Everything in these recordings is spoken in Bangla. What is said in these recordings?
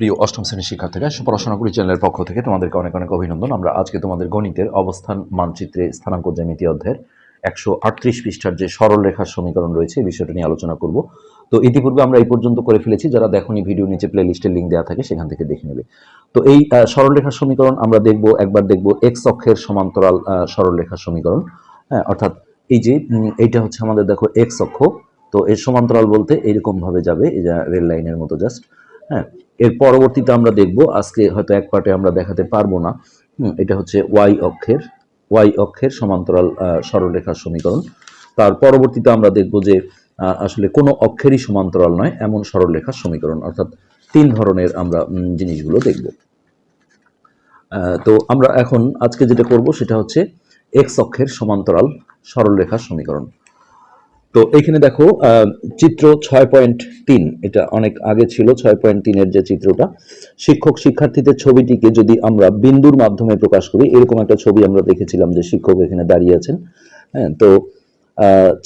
প্রিয় অষ্টম শ্রেণির শিক্ষার্থীরা পড়াশোনা করি চ্যানেলের পক্ষ থেকে তোমাদেরকে অনেক অনেক অভিনন্দন। আমরা আজকে তোমাদের গণিতের অবস্থান, মানচিত্রে স্থানাঙ্ক জ্যামিতি অধ্যায়ের একশো আটত্রিশ পৃষ্ঠার যে সরল রেখার সমীকরণ রয়েছে, এই বিষয়টা নিয়ে আলোচনা করব। তো ইতিপূর্বে আমরা এই পর্যন্ত করে ফেলেছি, যারা দেখনি ভিডিও নিচে প্লে লিস্টের লিঙ্ক দেওয়া থাকে সেখান থেকে দেখে নেবে। তো এই সরল রেখার সমীকরণ আমরা দেখব, একবার দেখব এক্স অক্ষের সমান্তরাল সরল রেখার সমীকরণ। হ্যাঁ অর্থাৎ এই যে এইটা হচ্ছে আমাদের দেখো এক্স অক্ষ, তো এর সমান্তরাল বলতে এইরকম ভাবে যাবে রেল লাইনের মতো জাস্ট হ্যাঁ। এর পরবর্তীতে আমরা দেখব, আজকে হয়তো এক পার্টে আমরা দেখাতে পারব না। এটা হচ্ছে ওয়াই অক্ষের ওয়াই অক্ষের সমান্তরাল সরলরেখার সমীকরণ। তার পরবর্তীতে আমরা দেখব যে আসলে কোনো অক্ষেরই সমান্তরাল নয়, এমন সরলরেখার সমীকরণ। অর্থাৎ তিন ধরনের আমরা জিনিসগুলো দেখব। তো আমরা এখন আজকে যেটা করব সেটা হচ্ছে এক্স অক্ষের সমান্তরাল সরলরেখার সমীকরণ। তো এখানে দেখো চিত্র ছয় পয়েন্ট তিন। এটা অনেক আগে ছিল ছয় পয়েন্ট তিনের যে চিত্রটা। শিক্ষক শিক্ষার্থীদের ছবিটিকে যদি আমরা বিন্দুর মাধ্যমে প্রকাশ করি এরকম একটা ছবি আমরা দেখেছিলাম যে শিক্ষক এখানে দাঁড়িয়ে আছেন। হ্যাঁ তো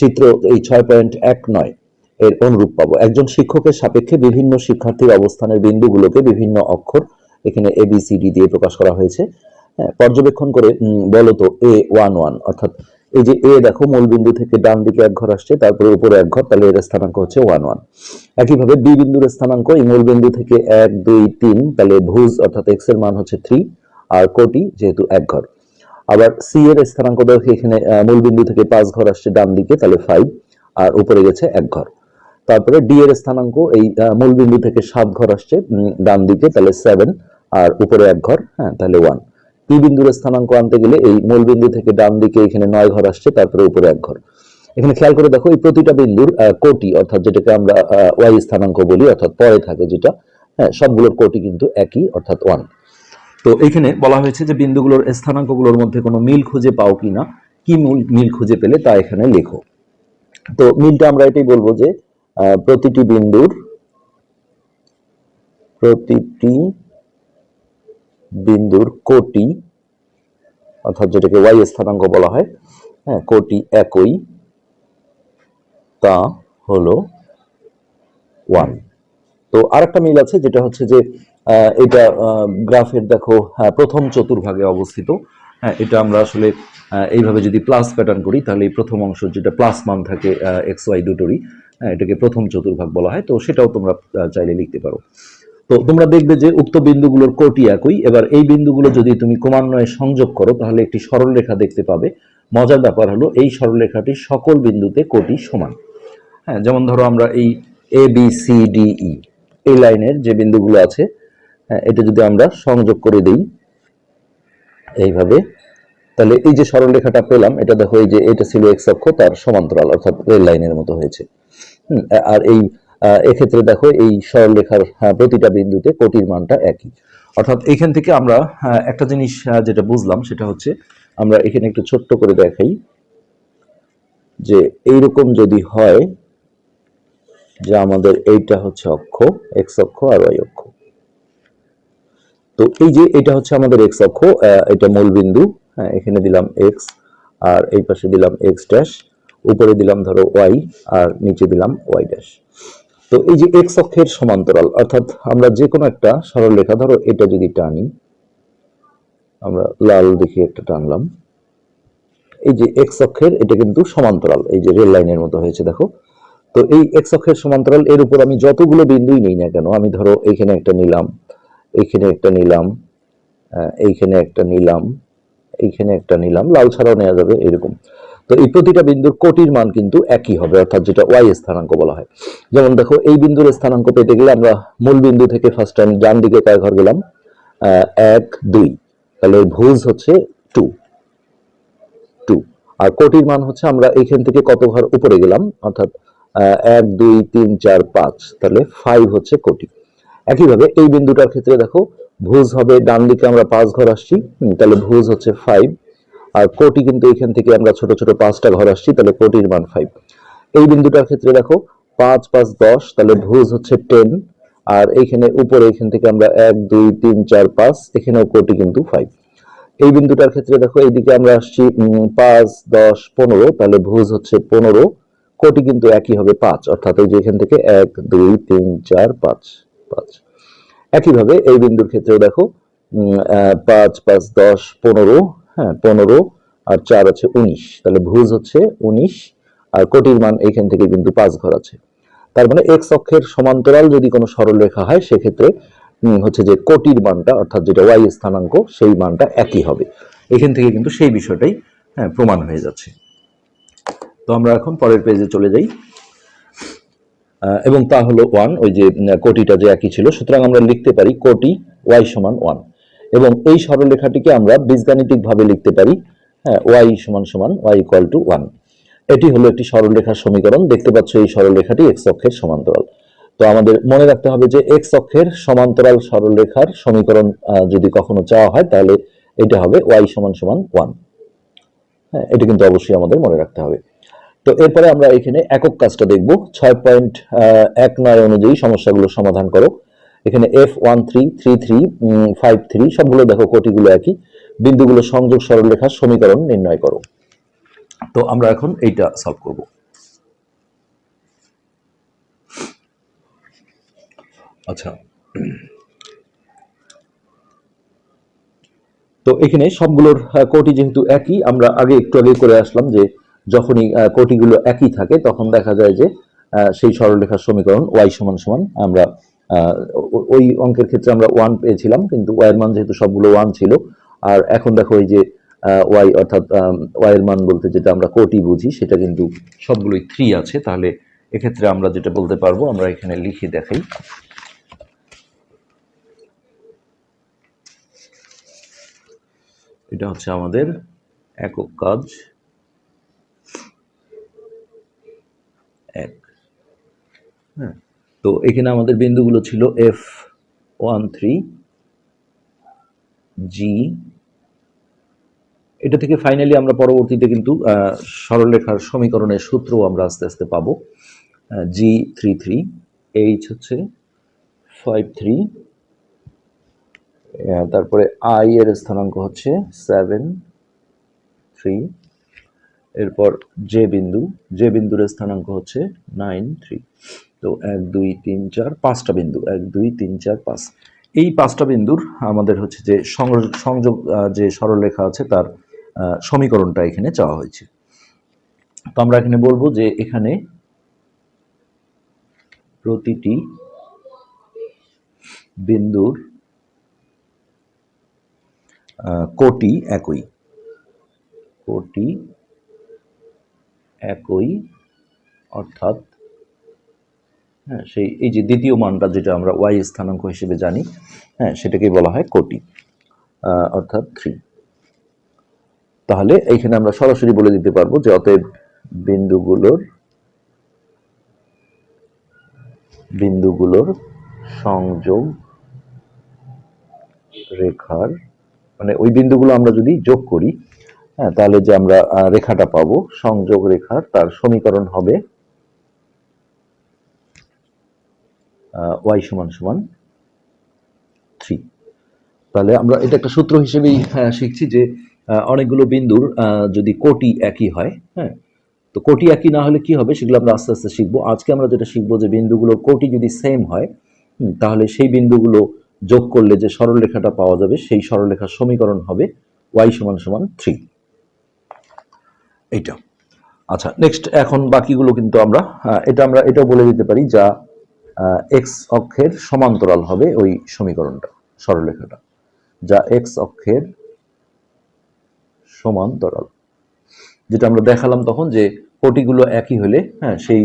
চিত্র এই ছয় পয়েন্ট এক নয় এর অনুরূপ পাবো। একজন শিক্ষকের সাপেক্ষে বিভিন্ন শিক্ষার্থীর অবস্থানের বিন্দুগুলোকে বিভিন্ন অক্ষর এখানে এ বি সি ডি দিয়ে প্রকাশ করা হয়েছে। হ্যাঁ, পর্যবেক্ষণ করে উম, বলো এ ওয়ান ওয়ান অর্থাৎ এই যে এ দেখো মূল বিন্দু থেকে ডান দিকে এক ঘর আসছে, তারপরে উপরে এক ঘর, তাহলে এর স্থানাঙ্ক হচ্ছে ওয়ান ওয়ান একইভাবে বি বিন্দুর স্থানাঙ্ক, এই মূল বিন্দু থেকে এক, দুই, তিন, তাহলে ভুজ অর্থাৎ এক্সের মান হচ্ছে থ্রি আর কোটি যেহেতু এক ঘর। আবার সি এর স্থানাঙ্ক, দেখো এখানে মূল বিন্দু থেকে পাঁচ ঘর আসছে ডান দিকে, তাহলে ফাইভ আর উপরে গেছে এক ঘর। তারপরে ডি এর স্থানাঙ্ক, এই মূল বিন্দু থেকে সাত ঘর আসছে ডান দিকে, তাহলে সেভেন আর উপরে এক ঘর হ্যাঁ তাহলে ওয়ান পি বিন্দুর স্থানাঙ্ক আনতে গেলে এই মূল বিন্দু থেকে ডান দিকে এখানে নয় ঘর আসছে, তারপরে উপরে এক ঘর। এখানে খেয়াল করে দেখো, এই প্রতিটা বিন্দুর কোটি, অর্থাৎ যেটাকে আমরা ওয়াই স্থানাঙ্ক বলি, অর্থাৎ পরে থাকে যেটা হ্যাঁ সবগুলোর কোটি কিন্তু একই, অর্থাৎ ওয়ান। তো এখানে বলা হয়েছে যে বিন্দুগুলোর স্থানাঙ্কগুলোর মধ্যে কোনো মিল খুঁজে পাও কিনা কি মূল, মিল খুঁজে পেলে তা এখানে লেখো। তো মিলটা আমরা এটাই বলব যে প্রতিটি বিন্দুর, প্রতিটি বিন্দুর কোটি অর্থাৎ যেটাকে ওয়াই স্থানাঙ্ক বলা হয় হ্যাঁ কোটি একই তা হলো ওয়ান তো আরেকটা মিল আছে যেটা হচ্ছে যে এটা গ্রাফের দেখো হ্যাঁ, প্রথম চতুর্ভাগে অবস্থিত। হ্যাঁ এটা আমরা আসলে এইভাবে যদি প্লাস প্যাটার্ন করি তাহলে এই প্রথম অংশ যেটা প্লাস মান থাকে এক্স ওয়াই দুটোরই হ্যাঁ এটাকে প্রথম চতুর্ভাগ বলা হয়। তো সেটাও তোমরা চাইলে লিখতে পারো। তো তোমরা দেখবে যে উক্ত বিন্দুগুলোর কোটি একই। এবার এই বিন্দুগুলো যদি তুমি ক্রমান্বয়ে সংযোগ করো, তাহলে একটি সরল রেখা দেখতে পাবে। মজার ব্যাপার হলো, এই সরল রেখাটি সকল বিন্দুতে কোটি সমান। হ্যাঁ যেমন ধরো আমরা এই A B C D E এই লাইনের যে বিন্দুগুলো আছে হ্যাঁ এটা যদি আমরা সংযোগ করে দেই এইভাবে, তাহলে এই যে সরল রেখাটা পেলাম, এটা দেখো এই যে এটা ছিল এক্স অক্ষ, তার সমান্তরাল, অর্থাৎ রেল লাইনের মতো হয়েছে। আর এই এক্ষেত্রে দেখো এই সরল রেখার হ্যাঁ, প্রতিটা বিন্দুতে কোটির মানটা একই। অর্থাৎ এখান থেকে আমরা একটা জিনিস যেটা বুঝলাম সেটা হচ্ছে আমরা এখানে একটু ছোট্ট করে দেখাই যে এইরকম যদি হয় যে আমাদের এইটা হচ্ছে অক্ষ এক্স অক্ষ আর ওয়াই অক্ষ। তো এই যে এটা হচ্ছে আমাদের এক্স অক্ষ এটা মূল বিন্দু হ্যাঁ এখানে দিলাম এক্স আর এই পাশে দিলাম এক্স ড্যাশ উপরে দিলাম ধরো ওয়াই আর নিচে দিলাম ওয়াই ড্যাশ তো এই যে এক্স অক্ষের সমান্তরাল, অর্থাৎ আমরা যে কোনো একটা সরল রেখা, ধরো এটা যদি টানি, আমরা লাল দেখে একটা টানলাম, এই যে এক্স অক্ষের এটা কিন্তু সমান্তরাল, এই যে রেল লাইনের মতো হয়েছে, দেখো। তো এই এক্স অক্ষের সমান্তরাল, এর উপর আমি যতগুলো বিন্দুই নেই না কেন, আমি ধরো এইখানে একটা নিলাম, এইখানে একটা নিলাম এইখানে একটা নিলাম, এইখানে একটা নিলাম, লাল ছাড়াও নেওয়া যাবে, এরকম। তো এই প্রতিটা বিন্দুর কোটির মান কিন্তু একই হবে, অর্থাৎ যেটা ওয়াই স্থানাঙ্ক বলা হয়। যেমন দেখো, এই বিন্দুর স্থানাঙ্ক পেতে গেলে আমরা মূল বিন্দু থেকে ফার্স্ট টাইম ডান দিকে কয় ঘর গেলাম এক, দুই। তাহলে ভুজ হচ্ছে টু টু আর কোটির মান হচ্ছে আমরা এইখান থেকে কত ঘর উপরে গেলাম, অর্থাৎ এক, দুই, তিন, চার, পাঁচ। তাহলে ফাইভ হচ্ছে কোটি। একইভাবে এই বিন্দুটার ক্ষেত্রে দেখো, ভুজ হবে, ডান দিকে আমরা পাঁচ ঘর আসছি তাহলে ভুজ হচ্ছে ফাইভ আর কোটি কিন্তু এখান থেকে আমরা ছোট ছোট পাঁচটা ঘর আসছি, তাহলে কোটির মান ফাইভ এই বিন্দুটার ক্ষেত্রে দেখো, পাঁচ পাঁচ, দশ, তাহলে ভুজ হচ্ছে টেন আর এইখানে উপরে এখান থেকে আমরা এক, দুই, তিন, চার, পাঁচ, এখানেও কোটি কিন্তু ফাইভ এই বিন্দুটার ক্ষেত্রে দেখো, এইদিকে আমরা আসছি পাঁচ, দশ, পনেরো, তাহলে ভুজ হচ্ছে পনেরো, কোটি কিন্তু একই হবে পাঁচ, অর্থাৎ এই যে এখান থেকে এক, দুই, তিন, চার, পাঁচ পাঁচ। একইভাবে এই বিন্দুর ক্ষেত্রেও দেখো পাঁচ পাঁচ, দশ, পনেরো হ্যাঁ পনেরো আর চার আছে উনিশ। তাহলে ভুজ হচ্ছে উনিশ আর কোটির মান এইখান থেকে কিন্তু পাঁচ ঘর আছে। তার মানে এক্স অক্ষের সমান্তরাল যদি কোনো সরলরেখা হয়, সেক্ষেত্রে হচ্ছে যে কোটির মানটা, অর্থাৎ যেটা ওয়াই স্থানাঙ্ক, সেই মানটা একই হবে। এখান থেকে কিন্তু সেই বিষয়টাই হ্যাঁ প্রমাণ হয়ে যাচ্ছে। তো আমরা এখন পরের পেজে চলে যাই। এবং তা হলো ওয়ান ওই যে কোটিটা যে একই ছিল, সুতরাং আমরা লিখতে পারি কোটি ওয়াই সমান ওয়ান এবং এই সরলরেখাটিকে আমরা বীজগাণিতিক ভাবে লিখতে পারি হ্যাঁ ওয়াই সমান সমান ওয়াই ইকুয়াল টু ওয়ান এটি হলো একটি সরলরেখার সমীকরণ, দেখতে পাচ্ছ এই সরলরেখাটি এক্স অক্ষের সমান্তরাল। তো আমাদের মনে রাখতে হবে যে এক্স অক্ষের সমান্তরাল সরলরেখার সমীকরণ যদি কখনো চাওয়া হয়, তাহলে এটা হবে ওয়াই সমান সমান ওয়ান হ্যাঁ এটা কিন্তু অবশ্যই আমাদের মনে রাখতে হবে। তো এরপরে আমরা এখানে একক কাজটা দেখব। ছয় পয়েন্ট এক নয় অনুযায়ী সমস্যাগুলো সমাধান করো। এখানে F one three three three five three সবগুলো দেখো কোটিগুলো একই। বিন্দুগুলো সংযোগ সরলরেখার সমীকরণ নির্ণয় করো। তো আমরা এখন এইটা সলভ করব। আচ্ছা। তো এখানে সবগুলোর কোটি যেহেতু একই, আমরা আগে একটু আগে করে আসলাম যে যখনই কোটিগুলো একই থাকে, তখন দেখা যায় যে সেই সরলরেখার সমীকরণ ওয়াই সমান সমান আমরা ওই অঙ্কের ক্ষেত্রে আমরা ওয়ান পেয়েছিলাম, কিন্তু ওয়াই এর মান যেহেতু সবগুলো ওয়ান ছিল, আর এখন দেখো এই যে ওয়াই অর্থাৎ ওয়াই এর মান বলতে যেটা আমরা কোটি বুঝি, সেটা কিন্তু সবগুলোই থ্রি আছে, তাহলে এক্ষেত্রে আমরা যেটা বলতে পারব, আমরা এখানে লিখে দেখাই। এটা হচ্ছে আমাদের একক কাজ। এক। হ্যাঁ। তো এখানে আমাদের বিন্দুগুলো ছিল এফ ওয়ান থ্রি জি এটা থেকে ফাইনালি আমরা পরবর্তীতে কিন্তু সরলরেখার সমীকরণের সূত্র আমরা আস্তে আস্তে পাবো। জি থ্রি থ্রি এইচ হচ্ছে ফাইভ থ্রি তারপরে আই এর স্থানাঙ্ক হচ্ছে সেভেন থ্রি এরপর জে বিন্দু জে বিন্দুর স্থানাঙ্ক হচ্ছে নাইন থ্রি তো এক, দুই, তিন, চার, পাঁচটা বিন্দু। এক, দুই, তিন, চার, পাঁচ। এই পাঁচটা বিন্দুর আমাদের হচ্ছে যে সংযোগ যে সরলরেখা আছে তার সমীকরণটা এখানে চাওয়া হয়েছে। তো আমরা এখানে বলব যে এখানে প্রতিটি বিন্দুর কোটি একই। কোটি একই, অর্থাৎ হ্যাঁ সেই এই যে দ্বিতীয় মানটা যেটা আমরা ওয়াই স্থানাঙ্ক হিসেবে জানি হ্যাঁ সেটাকেই বলা হয় কোটি অর্থাৎ থ্রি। তাহলে এইখানে আমরা সরাসরি বলে দিতে পারব যে অতএব বিন্দুগুলোর বিন্দুগুলোর সংযোগ রেখার মানে ওই বিন্দুগুলো আমরা যদি যোগ করি হ্যাঁ তাহলে যে আমরা রেখাটা পাবো, সংযোগ রেখার, তার সমীকরণ হবে ওয়াই সমান সমান থ্রি তাহলে আমরা এটা একটা সূত্র হিসেবেই শিখছি যে অনেকগুলো বিন্দুর যদি কোটি একই হয় হ্যাঁ তো কোটি একই না হলে কি হবে সেগুলো আমরা আস্তে আস্তে শিখব। আজকে আমরা যেটা শিখব যে বিন্দুগুলো কোটি যদি সেম হয় তাহলে সেই বিন্দুগুলো যোগ করলে যে সরলরেখাটা পাওয়া যাবে, সেই সরলরেখার সমীকরণ হবে ওয়াই সমান সমান থ্রি এইটা। আচ্ছা নেক্সট এখন বাকিগুলো কিন্তু আমরা এটা আমরা এটাও বলে দিতে পারি যা এক্স অক্ষের সমান্তরাল হবে ওই সমীকরণটা, সরলরেখাটা, যা এক্স অক্ষের সমান্তরাল। যেটা আমরা দেখালাম তখন যে কোটিগুলো একই হলে হ্যাঁ সেই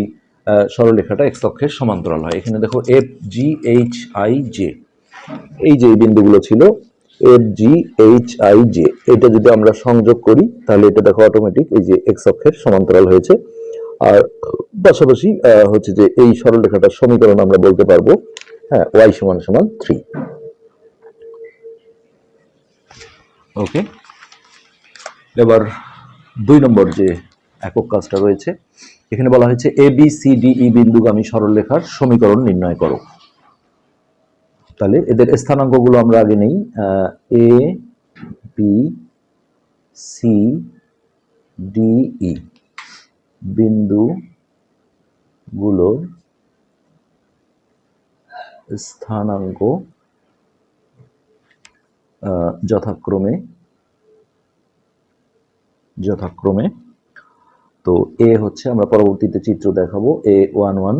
সরলরেখাটা এক্স অক্ষের সমান্তরাল হয়। এখানে দেখো F G H I J এই যে বিন্দুগুলো ছিল F G H I J এটা যদি আমরা সংযোগ করি, তাহলে এটা দেখো অটোমেটিক এই যে এক্স অক্ষের সমান্তরাল হয়েছে। আর পাশাপাশি হচ্ছে যে এই সরলরেখাটার সমীকরণ আমরা বলতে পারব। হ্যাঁ ওয়াই সমান সমান থ্রি ওকে এবার দুই নম্বর যে একক কাজটা রয়েছে, এখানে বলা হয়েছে A B C D E বিন্দুগামী সরলরেখার সমীকরণ নির্ণয় করো। তাহলে এদের স্থানাঙ্কগুলো আমরা আগে নেই। A B C D E বিন্দুগুলোর স্থানাঙ্ক যথাক্রমে যথাক্রমে। তো এ হচ্ছে আমরা পরবর্তীতে চিত্র দেখাবো, এ ওয়ান ওয়ান,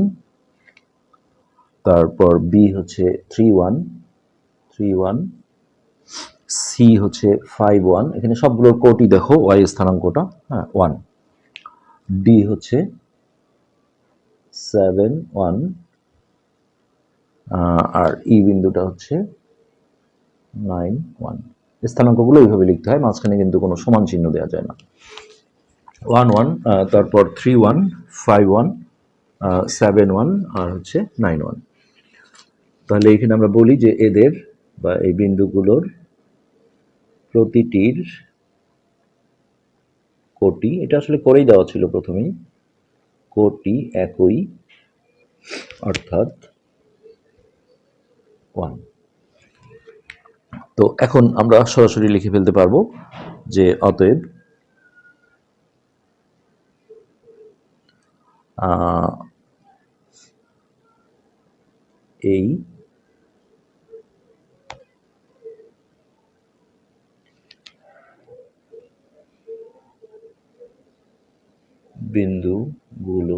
তারপর বি হচ্ছে three one three one, C হচ্ছে ফাইভ ওয়ান। এখানে সবগুলোর কোটি দেখো, ওয়াই স্থানাঙ্কটা হ্যাঁ ওয়ান। ডি হচ্ছে সেভেন ওয়ান আর ই বিন্দুটা হচ্ছে নাইন ওয়ান স্থানাঙ্কগুলো এইভাবে লিখতে হয়, মাঝখানে কিন্তু কোনো সমান চিহ্ন দেওয়া যায় না। ওয়ান ওয়ান তারপর three one five one seven one আর হচ্ছে নাইন ওয়ান তাহলে এখানে আমরা বলি যে এদের বা এই বিন্দুগুলোর প্রতিটির কোটি, এটা আসলে করেই দেওয়া ছিল প্রথমেই। কোটি একই, অর্থাৎ ওয়ান তো এখন আমরা সরাসরি লিখে ফেলতে পারব যে অতএব এই বিন্দুগুলো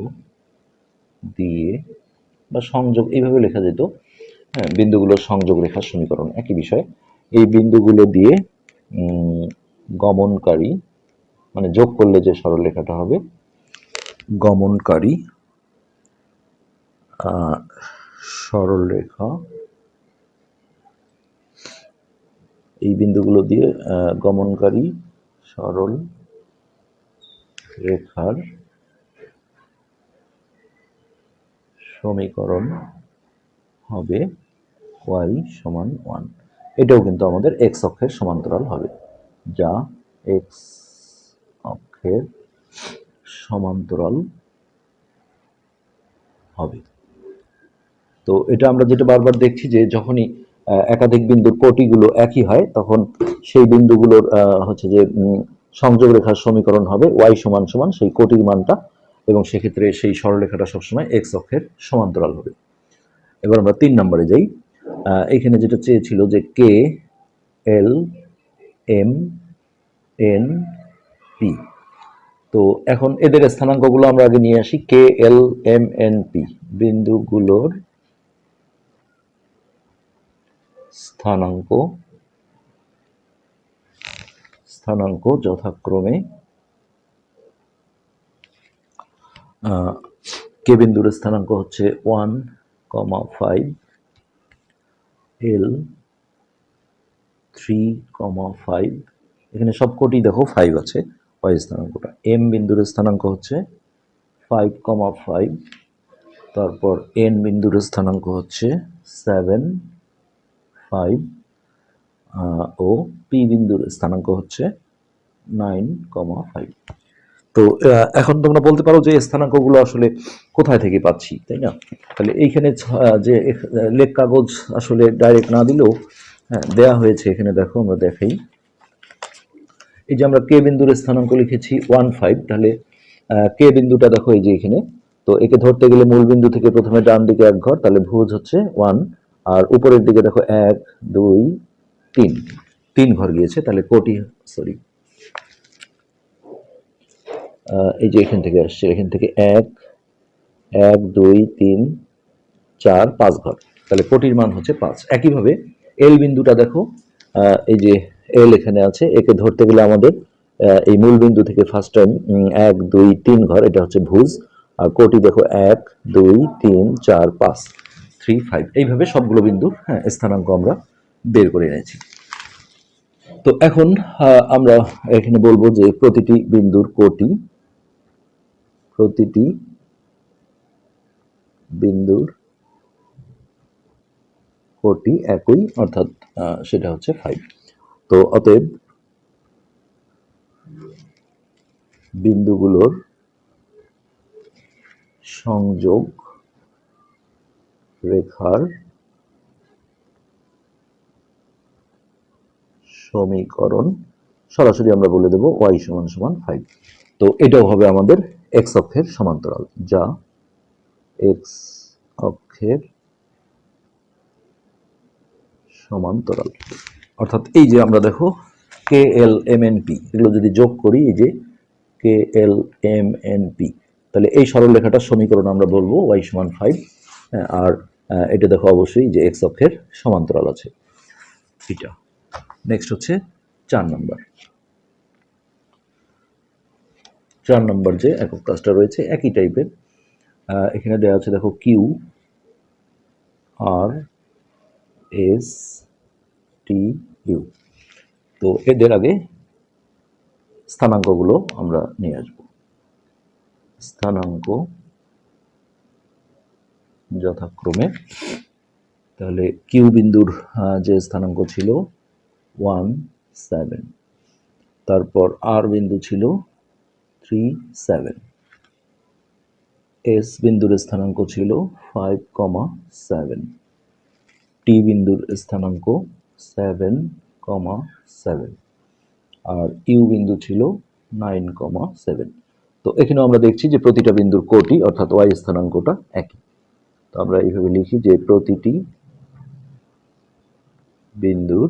দিয়ে বা সংযোগ এইভাবে লেখা যেত। হ্যাঁ বিন্দুগুলোর সংযোগ রেখার সমীকরণ একই বিষয়। এই বিন্দুগুলো দিয়ে গমনকারী মানে যোগ করলে যে সরলরেখাটা হবে গমনকারী আহ, সরলরেখা এই বিন্দুগুলো দিয়ে গমনকারী সরল রেখার সমীকরণ হবে y সমান ওয়ান। এটাও কিন্তু আমাদের এক্স অক্ষের সমান্তরাল হবে, যা এক্স অক্ষের সমান্তরাল হবে। তো এটা আমরা যেটা বারবার দেখছি যে যখনই একাধিক বিন্দুর কোটিগুলো একই হয়, তখন সেই বিন্দুগুলোর হচ্ছে যে সংযোগ রেখার সমীকরণ হবে ওয়াই সমান সমান সেই কোটির মানটা এবং সেক্ষেত্রে সেই সরলরেখাটা সবসময় এক্স অক্ষের সমান্তরাল হবে। এবার আমরা তিন নম্বরে যাই। এখানে যেটা চেয়েছিল যে K L M N P তো এখন এদের স্থানাঙ্কগুলো আমরা আগে নিয়ে আসি। K L M N P বিন্দুগুলোর স্থানাঙ্ক স্থানাঙ্ক যথাক্রমে কে বিন্দুর স্থানাঙ্ক হচ্ছে one comma five L three comma five. এখানে সবকটি দেখো ফাইভ আছে, ওয়াই স্থানাঙ্কটা। এম বিন্দুর স্থানাঙ্ক হচ্ছে ফাইভ কমা ফাইভ, তারপর এন বিন্দুর স্থানাঙ্ক হচ্ছে সেভেন ফাইভ। ও পি বিন্দুর স্থানাঙ্ক হচ্ছে নাইন কমা ফাইভ। তো এখন তোমরা বলতে পারো যে স্থানাঙ্কগুলো আসলে কোথায় থেকে পাচ্ছি, তাই না? তাহলে এইখানে যে লেখ কাগজ আসলে ডাইরেক্ট না দিলেও হ্যাঁ দেয়া হয়েছে, এখানে দেখো আমরা দেখাই। এই যে আমরা কে বিন্দুর স্থানাঙ্ক লিখেছি ওয়ান ফাইভ, তাহলে কে বিন্দুটা দেখো এই যে এখানে। তো একে ধরতে গেলে মূল বিন্দু থেকে প্রথমে ডান দিকে এক ঘর, তাহলে ভুজ হচ্ছে ওয়ান, আর উপরের দিকে দেখো এক, দুই তিন। তিন ঘর গিয়েছে, তাহলে কোটি সরি এই যে এখান থেকে আসছে, এখান থেকে এক এক, দুই, তিন, চার, পাঁচ ঘর। তাহলে কোটির মান হচ্ছে পাঁচ। একইভাবে এল বিন্দুটা দেখো এই যে এল এখানে আছে, একে ধরতে গেলে আমাদের এই মূল বিন্দু থেকে ফার্স্ট টাইম এক, দুই, তিন ঘর, এটা হচ্ছে ভুজ। আর কোটি দেখো, এক, দুই, তিন, চার, পাঁচ থ্রি ফাইভ এইভাবে সবগুলো বিন্দু হ্যাঁ স্থানাঙ্ক আমরা বের করে এনেছি। তো এখন আমরা এখানে বলব যে প্রতিটি বিন্দুর কোটি, প্রতিটি বিন্দুর কোটি একই, অর্থাৎ সেটা হচ্ছে ফাইভ। তো অতএব বিন্দুগুলোর সংযোগ রেখার সমীকরণ, সরাসরি আমরা বলে দেব ওয়াই সমান সমান ফাইভ তো এটাও হবে আমাদের এক্স অক্ষের সমান্তরাল, যা এক্স অক্ষের সমান্তরাল। অর্থাৎ এই যে আমরা দেখো K L M N P এগুলো যদি যোগ করি, এই যে K L M N P তাহলে এই সরল সরলরেখাটার সমীকরণ আমরা বলব ওয়াই সমান ফাইভ আর এটা দেখো অবশ্যই যে এক্স অক্ষের সমান্তরাল আছে। এটা। নেক্সট হচ্ছে চার নম্বর চার নম্বর যে একক কাজটা রয়েছে একই টাইপের এখানে দেওয়া আছে দেখো Q R S T U তো এদের আগে স্থানাঙ্কগুলো আমরা নিয়ে আসব। স্থানাঙ্ক যথাক্রমে, তাহলে কিউ বিন্দুর যে স্থানাঙ্ক ছিল ওয়ান সেভেন তারপর আর বিন্দু ছিল থ্রি সেভেন এস বিন্দুর স্থানাঙ্ক ছিল ফাইভ কমা সেভেন টি বিন্দুর স্থানাঙ্ক সেভেন কমা সেভেন আর ইউ বিন্দু ছিল নাইন কমা সেভেন তো এখানেও আমরা দেখছি যে প্রতিটা বিন্দুর কোটি অর্থাৎ ওয়াই স্থানাঙ্কটা একই। তো আমরা এইভাবে লিখি যে প্রতিটি বিন্দুর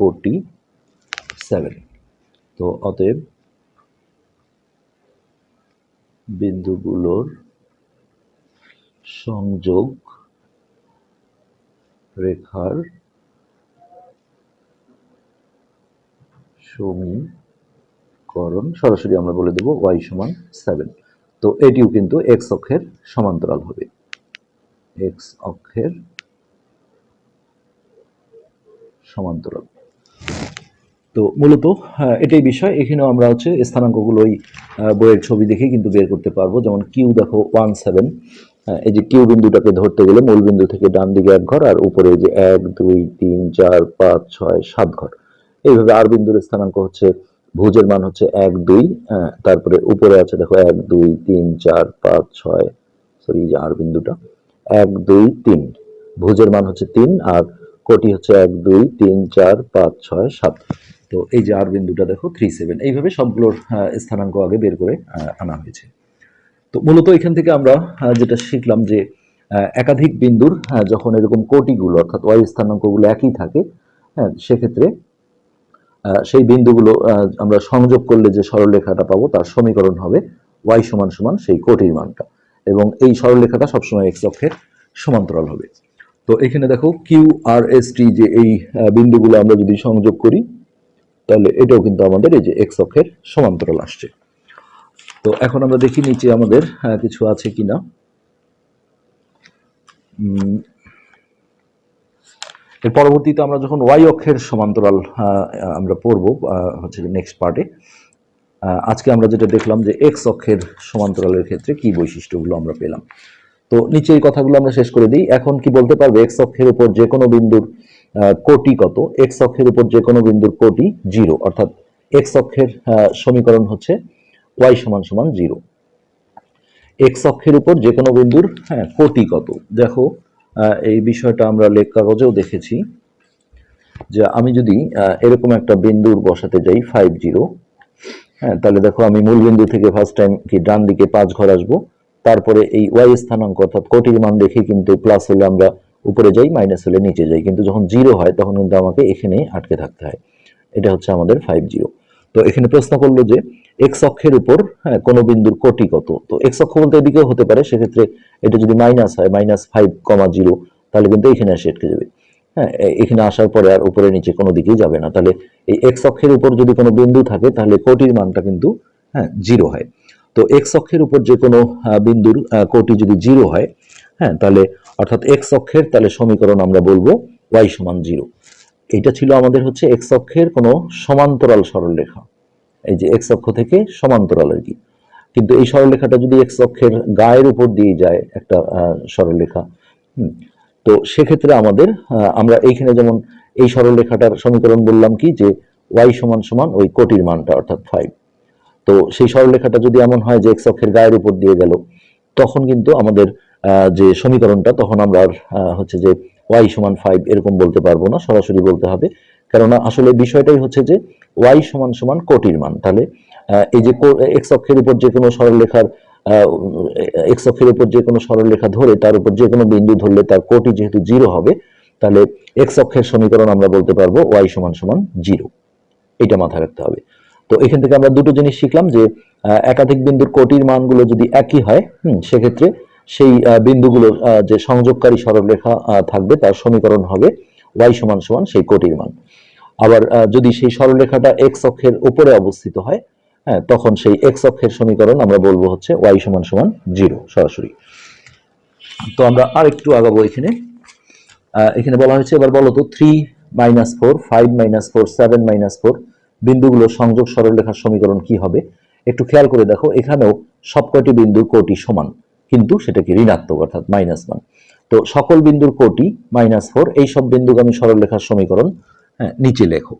কোটি সেভেন তো অতএব বিন্দুগুলোর সংযোগ রেখার সমীকরণ সরাসরি আমরা বলে দেব ওয়াই সমান সেভেন তো এটিও কিন্তু এক্স অক্ষের সমান্তরাল হবে। এক্স অক্ষের সমান্তরাল। তো মূলত এটাই বিষয়। এখানেও আমরা হচ্ছে স্থানাঙ্কগুলোই বইয়ের ছবি দেখে কিন্তু বের করতে পারব। যেমন কিউ দেখো ওয়ান সেভেন এই যে কিউ বিন্দুটাকে ধরতে গেলে মূল বিন্দু থেকে ডান দিকে এক ঘর আর উপরে যে এক, দুই, তিন, চার, পাঁচ, ছয়, সাত ঘর। এইভাবে আর বিন্দুর স্থানাঙ্ক হচ্ছে, ভুজের মান হচ্ছে এক, দুই। তারপরে উপরে আছে দেখো এক, দুই, তিন, চার, পাঁচ, ছয় সরি যে আর বিন্দুটা, এক, দুই, তিন। ভুজের মান হচ্ছে তিন আর কোটি হচ্ছে এক, দুই, তিন, চার, পাঁচ, ছয়, সাত। তো এই যে আর বিন্দুটা দেখো থ্রি সেভেন এইভাবে সবগুলোর স্থানাঙ্ক আগে বের করে আনা হয়েছে। তো মূলত এখান থেকে আমরা যেটা শিখলাম যে একাধিক বিন্দুর যখন এরকম কোটিগুলো অর্থাৎ ওয়াই স্থানাঙ্কগুলো একই থাকে হ্যাঁ সেক্ষেত্রে সেই বিন্দুগুলো আমরা সংযোগ করলে যে সরলরেখাটা পাবো, তার সমীকরণ হবে ওয়াই সমান সমান সেই কোটির মানটা। এবং এই সরলরেখাটা সবসময় এক্স অক্ষের সমান্তরাল হবে। তো এখানে দেখো কিউ আর এস টি যে এই বিন্দুগুলো আমরা যদি সংযোগ করি তাহলে এটাও কিন্তু আমাদের এই যে এক্স অক্ষের সমান্তরাল আসছে। তো এখন আমরা দেখি নিচে আমাদের কিছু আছে কিনা। উম, এর পরবর্তীতে আমরা যখন ওয়াই অক্ষের সমান্তরাল আমরা পড়ব হচ্ছে নেক্সট পার্টে আজকে আমরা যেটা দেখলাম যে এক্স অক্ষের সমান্তরালের ক্ষেত্রে কি বৈশিষ্ট্যগুলো আমরা পেলাম। তো নিচে এই কথাগুলো আমরা শেষ করে দিই। এখন কি বলতে পারবে? এক্স অক্ষের উপর যে কোনো বিন্দুর কোটি কত? এক্স অক্ষের উপর যে কোনো বিন্দুর কোটি জিরো। অর্থাৎ এক্স অক্ষের সমীকরণ হচ্ছে ওয়াই সমান সমান জিরো। এক্স অক্ষের উপর যে কোনো বিন্দুর হ্যাঁ কোটি কত? দেখো এই বিষয়টা আমরা লেখ কাগজেও দেখেছি যে আমি যদি এরকম একটা বিন্দুর বসাতে যাই ফাইভ জিরো হ্যাঁ তাহলে দেখো আমি মূল বিন্দু থেকে ফার্স্ট টাইম কি ডান দিকে পাঁচ ঘর আসব। তারপরে এই ওয়াই স্থানাঙ্ক অর্থাৎ কোটির মান দেখে কিন্তু প্লাস হলে আমরা উপরে যাই মাইনাস হলে নিচে যাই। কিন্তু যখন জিরো হয়, তখন কিন্তু আমাকে এখানে আটকে থাকতে হয়। এটা হচ্ছে আমাদের ফাইভ জিরো তো এখানে প্রশ্ন করল যে এক্স অক্ষের উপর হ্যাঁ কোনো বিন্দুর কোটি কত? তো এক্স অক্ষ বলতে এদিকেও হতে পারে, সেক্ষেত্রে এটা যদি মাইনাস হয় মাইনাস ফাইভ কমা জিরো তাহলে কিন্তু এখানে এসে আটকে যাবে। হ্যাঁ এখানে আসার পরে আর উপরে নিচে কোনো দিকেই যাবে না। তাহলে এই এক্স অক্ষের উপর যদি কোনো বিন্দু থাকে, তাহলে কোটির মানটা কিন্তু হ্যাঁ জিরো হয়। তো এক্স অক্ষের উপর যে কোনো বিন্দুর কোটি যদি জিরো হয় হ্যাঁ তাহলে অর্থাৎ এক্স অক্ষের, তাহলে সমীকরণ আমরা বলব ওয়াই সমান জিরো এটা ছিল আমাদের হচ্ছে এক্স অক্ষের কোনো সমান্তরাল সরলরেখা। এই যে এক্স অক্ষ থেকে সমান্তরাল আর কি কিন্তু এই সরলরেখাটা যদি এক্স অক্ষের গায়ের উপর দিয়ে যায় একটা সরলরেখা তো সেক্ষেত্রে আমাদের আমরা এইখানে যেমন এই সরলরেখাটার সমীকরণ বললাম কি, যে ওয়াই সমান সমান ওই কোটির মানটা, অর্থাৎ ফাইভ তো সেই সরলরেখাটা যদি এমন হয় যে এক্স অক্ষের গায়ের উপর দিয়ে গেল, তখন কিন্তু আমাদের যে সমীকরণটা, তখন আমরা আর হচ্ছে যে ওয়াই সমান ফাইভ এরকম বলতে পারব না, সরাসরি বলতে হবে। কেননা আসলে বিষয়টাই হচ্ছে যে ওয়াই সমান সমান কোটির মান। তাহলে এই যে এক্স অক্ষের উপর যে কোনো সরলরেখার এক্স অক্ষের উপর যে কোনো সরলরেখা ধরে তার উপর যে কোনো বিন্দু ধরলে তার কোটি যেহেতু জিরো হবে, তাহলে এক্স অক্ষের সমীকরণ আমরা বলতে পারব ওয়াই সমান সমান জিরো এটা মাথায় রাখতে হবে। তো এখান থেকে আমরা দুটো জিনিস শিখলাম যে একাধিক বিন্দুর কোটির মানগুলো যদি একই হয়, হুম, সেক্ষেত্রে সেই বিন্দুগুলোর যে সংযোগকারী সরলরেখা থাকবে, তার সমীকরণ হবে ওয়াই সমান সমান সেই কোটির মান। আবার যদি সেই সরলরেখাটা এক্স অক্ষের উপরে অবস্থিত হয় হ্যাঁ তখন সেই এক্স অক্ষের সমীকরণ আমরা বলব হচ্ছে ওয়াই সমান সমান জিরো সরাসরি। তো আমরা আর একটু আগাবো এখানে। এখানে বলা হয়েছে, এবার বলো তো three minus four five minus four seven minus four বিন্দুগুলো সংযোগ সরলরেখার সমীকরণ কি হবে? একটু খেয়াল করে দেখো, এখানেও সবকটি বিন্দুর কোটি সমান। কিন্তু সেটা কি ঋণাত্মক অর্থাৎ মাইনাস ওয়ান তো সকল বিন্দুর কোটি মাইনাস ফোর এই সব বিন্দুগামী সরলরেখার সমীকরণ হ্যাঁ, নিচে লেখো।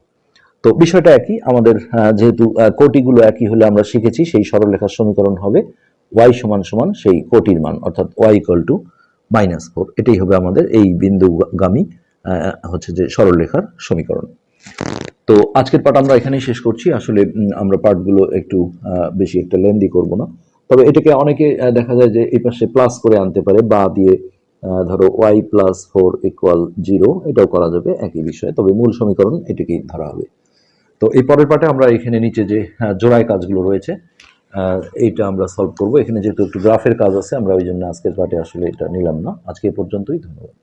তো বিষয়টা একই আমাদের যেহেতু কোটিগুলো একই হলে আমরা শিখেছি সেই সরলরেখার সমীকরণ হবে ওয়াই সমান সমান সেই কোটির মান অর্থাৎ Y equal to minus four এটাই হবে আমাদের এই বিন্দুগামী হচ্ছে যে সরলরেখার সমীকরণ। তো আজকের পাঠ আমরা এখানেই শেষ করছি। আসলে আমরা পাঠগুলো একটু বেশি একটা লেন্দি করব না। তবে এটাকে অনেকে দেখা যায় যে এই পাশে প্লাস করে আনতে পারে, বা দিয়ে ধরো Y plus four equal zero এটাও করা যাবে একই বিষয়ে। তবে মূল সমীকরণ এটাকেই ধরা হবে। তো এই পরের পাঠে আমরা এখানে নিচে যে জোড়ায় কাজগুলো রয়েছে এইটা আমরা সলভ করব। এখানে যেহেতু একটু গ্রাফের কাজ আছে, আমরা ওই জন্য আজকের পাঠে আসলে এটা নিলাম না। আজকে পর্যন্তই, ধন্যবাদ।